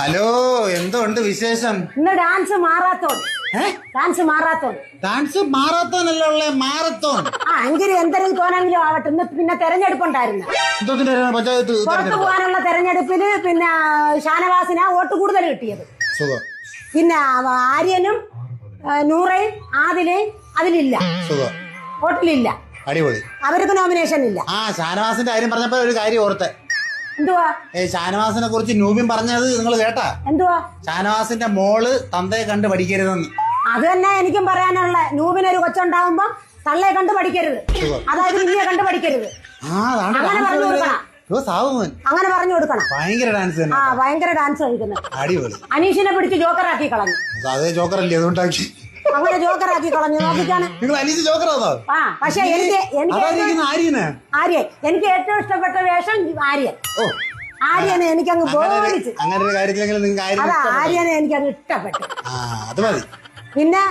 Hello എന്തോ ഉണ്ട് വിശേഷം? ഇന്ന് dance marathon. Dance marathon. Dance മാറാത്തോനല്ല അല്ലേ മാറത്തോൺ. ആ എന്തെങ്കിലും തോന്നെങ്കിലും ആവട്ടെ. ഇന്ന് പിന്നെ തെരഞ്ഞെടുപ്പുണ്ടായിരുന്നു. പഞ്ചായത്ത് പുറത്തു പോകാനുള്ള തെരഞ്ഞെടുപ്പിൽ പിന്നെ ഷാനവാസിന് വോട്ട് കൂടുതൽ കിട്ടിയത്. പിന്നെ ആര്യനും നൂറേ നൂറയും ആദിലയും അതിലില്ല. വോട്ടിലില്ല. അടിപൊളി. അവർക്ക് നോമിനേഷൻ ഇല്ല. ആ ഷാനവാസിന്റെ കാര്യം പറഞ്ഞപ്പോ ഒരു കാര്യം ഓർത്തെ. എന്തുവാ? ഏ ഷാനവാസിനെ കുറിച്ച് നൂബിൻ പറഞ്ഞത് നിങ്ങൾ കേട്ടാ? എന്തുവാ? ഷാനവാസിന്റെ മോൾ തന്തയെ കണ്ട് പഠിക്കരുതെന്ന്. അത് തന്നെ എനിക്കും പറയാനുള്ള. നൂബിനൊരു കൊച്ചുണ്ടാവുമ്പോ തള്ളയെ കണ്ട് പഠിക്കരുത്. അതായത് ഇനിയെ കണ്ട് പഠിക്കരുത്. അങ്ങനെ പറഞ്ഞു. കൊടുക്കണം. അങ്ങനെ പറഞ്ഞു കൊടുക്കണം. ഭയങ്കര ഡാൻസ് ആ ഭയങ്കര ഡാൻസ് കളിക്കുന്നത്. അനീഷിനെ പിടിച്ച് ജോക്കറാക്കി കളഞ്ഞു. അതേ ജോക്കറല്ലേ അതുകൊണ്ടാക്കി. അങ്ങനെ ജോക്കറാക്കി കളഞ്ഞു. നോക്കിക്കാണ്. നിങ്ങൾ അനീസ് ജോക്കറാണോ ആ പക്ഷെ എനിക്ക് എനിക്ക് ഏറ്റവും- അതായിരിക്കുന്ന ആര്യന്. ആര്യൻ. എനിക്ക് ഏറ്റവും ഇഷ്ടപ്പെട്ട വേഷം ആര്യൻ. ഓ ആര്യനെ എനിക്കങ്ങ് അങ്ങനെ ഒരു- അങ്ങനെ ഒരു കാര്യത്തിലെങ്കിലും നിങ്ങൾക്ക് ആര്യനെ അത് ഇഷ്ടപ്പെട്ടു. ആര്യനെ എനിക്കങ്ങ് ഇഷ്ടപ്പെട്ടു. ആ അത് മതി. പിന്നെ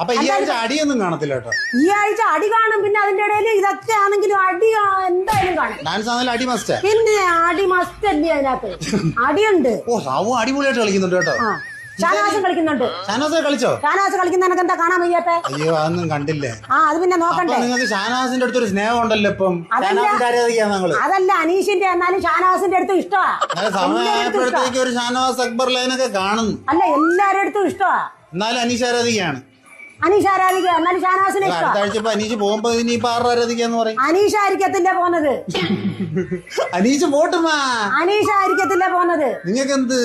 അപ്പൊ ഈ ആഴ്ച അടിയൊന്നും കാണത്തില്ല കേട്ടോ. ഈ ആഴ്ച അടി കാണും പിന്നെ അതിന്റെ ഇടയിൽ ഇതൊക്കെ ആണെങ്കിലും അടി ആ- എന്തായാലും കാണും. ഡാൻസ് ആണെങ്കിലും അടി മസ്റ്റ് പിന്നെ അടി മസ്റ്റ് അല്ലേ അതിനകത്ത്. അടിയുണ്ട്. ഓ സാവു അടിപൊളിയായിട്ട് കളിക്കുന്നുണ്ട് കേട്ടോ. ആ. ഷാനവാസം കളിക്കുന്നുണ്ട്. ഷാനവാസ് കളിച്ചോ? ഷാനവാസ് കളിക്കുന്നതിനൊക്കെ എന്താ കാണാൻ വയ്യാത്തെ? അയ്യോ അതൊന്നും കണ്ടില്ലേ? ആ അത് പിന്നെ നോക്കണ്ടേ. നിങ്ങൾക്ക് ഷാനവാസിന്റെ അടുത്തൊരു സ്നേഹം ഉണ്ടല്ലോ ഇപ്പം. അതല്ല അനീഷിന്റെ എന്നാലും ഷാനവാസിന്റെ അടുത്ത് ഇഷ്ടമാണ് അടുത്തും ഒരു ഷാനവാസ് അക്ബർ ലൈനൊക്കെ കാണുന്നു. അല്ല എല്ലാവരുടെ അടുത്തും ഇഷ്ടമാണ് എന്നാലും അനീഷ് ആരാധികയാണ്? അനീഷ് ആരാധിക എന്നാലും അടുത്ത ആഴ്ച ഇപ്പൊ അനീഷ് പോകുമ്പോ ഇനിയിപ്പോ ആരുടെ ആരാധിക്കാന്ന് പറയും? അനീഷ് ആയിരിക്കത്തില്ല പോന്നത് അനീഷ് പോട്ടുമാ അനീഷ് ആയിരിക്കത്തില്ല പോന്നത് നിങ്ങൾക്ക് എന്ത്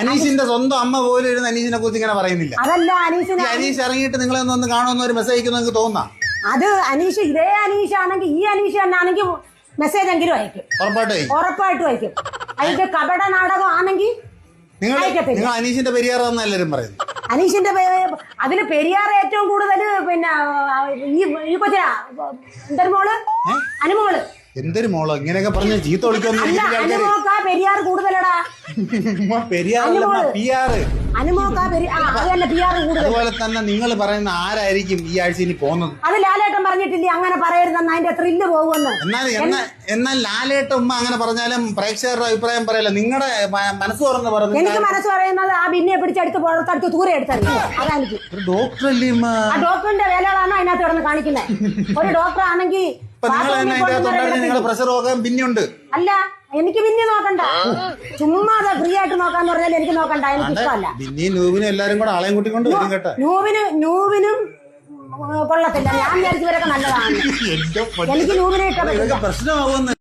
അനീഷിന്റെ സ്വന്തം അമ്മ പോലും ഇരുന്ന് അനീഷിനെ കുറിച്ച് ഇങ്ങനെ പറയുന്നില്ല. അതല്ല ഈ അനീഷിന് അനീഷ് ഇറങ്ങിയിട്ട് നിങ്ങളെ ഒന്ന് ഒന്ന് കാണുമെന്ന് ഒരു മെസ്സേജ് അയക്കുന്ന നിങ്ങൾക്ക് തോന്നാ? അത് അനീഷ് ഇതേ അനീഷ് ആണെങ്കിൽ ഈ അനീഷ് തന്നെ ആണെങ്കിൽ മെസ്സേജ് എങ്കിലും അയക്കും. ഉറപ്പായിട്ടേ ഉറപ്പായിട്ടും അയക്കും. അതിന്റെ കപട നാടകം ആണെങ്കിൽ നിങ്ങൾ അയക്കത്തില്ല. നിങ്ങൾ അനീഷിന്റെ പെരിയാർ എല്ലാവരും പറയുന്നു. അനീഷിന്റെ അതിന് പെരിയാർ ഏറ്റവും കൂടുതൽ പിന്നെ ആ, ഈ ഈ കൊച്ചിനാ എന്തൊരു മോൾ? അനുമോൾ. എന്തൊരു മോളോ? ഇങ്ങനെയൊക്കെ പറഞ്ഞ ചീത്ത വിളിക്കൊന്നും പെരിയാർ കൂടുതലടാ. അതുപോലെ തന്നെ നിങ്ങൾ പറയുന്ന ആരായിരിക്കും ഈ ആഴ്ച ഇനി പോകുന്നത്? അത് ലാലേട്ടൻ പറഞ്ഞിട്ടില്ലേ അങ്ങനെ പറയരുതെന്ന് അതിന്റെ ത്രില്ല് പോകുമെന്ന്? എന്നാൽ എന്നാൽ എന്നാൽ ലാലേട്ട ഉമ്മ അങ്ങനെ പറഞ്ഞാലും പ്രേക്ഷകരുടെ അഭിപ്രായം പറയല്ല. നിങ്ങളുടെ മനസ്സ് തുറന്ന് പറഞ്ഞു എനിക്ക് മനസ്സ് പറയുന്നത് ആ ബിന്നിയെ പിടിച്ചെടുത്ത് പുറത്തെടുത്ത് ദൂരെ എടുത്തറിയാം അതാ എനിക്ക്. ഒരു ഡോക്ടറല്ലേ ഉമ്മ? ആ ഡോക്ടറിന്റെ വേലകളാണ് അതിനകത്ത് കിടന്ന് കാണിക്കുന്നത് ഒരു ഡോക്ടർ ആണെങ്കിൽ ഇപ്പൊ നിങ്ങൾ തന്നെ അതിന്റെ അകത്തുണ്ടായിരുന്ന നിങ്ങളുടെ പ്രഷർ നോക്കാൻ പിന്നെയുണ്ട് അല്ല എനിക്ക് പിന്നെ നോക്കണ്ട. ചുമ്മാ ഫ്രീ ആയിട്ട് നോക്കാന്ന് പറഞ്ഞാൽ എനിക്ക് നോക്കണ്ട. എനിക്ക് ഇഷ്ടമല്ല. നൂബിനും എല്ലാരും കൂടെ ആളെയും കൂട്ടിക്കൊണ്ട് വരും കേട്ടോ. നൂവിന് നൂവിനും കൊള്ളത്തില്ല. ഞാൻ വിചാരിച്ചവരൊക്കെ നല്ലതാണ്. എനിക്ക് നൂവിനെ ഇഷ്ടപ്പെട്ടില്ല പ്രശ്നമാകുമെന്ന്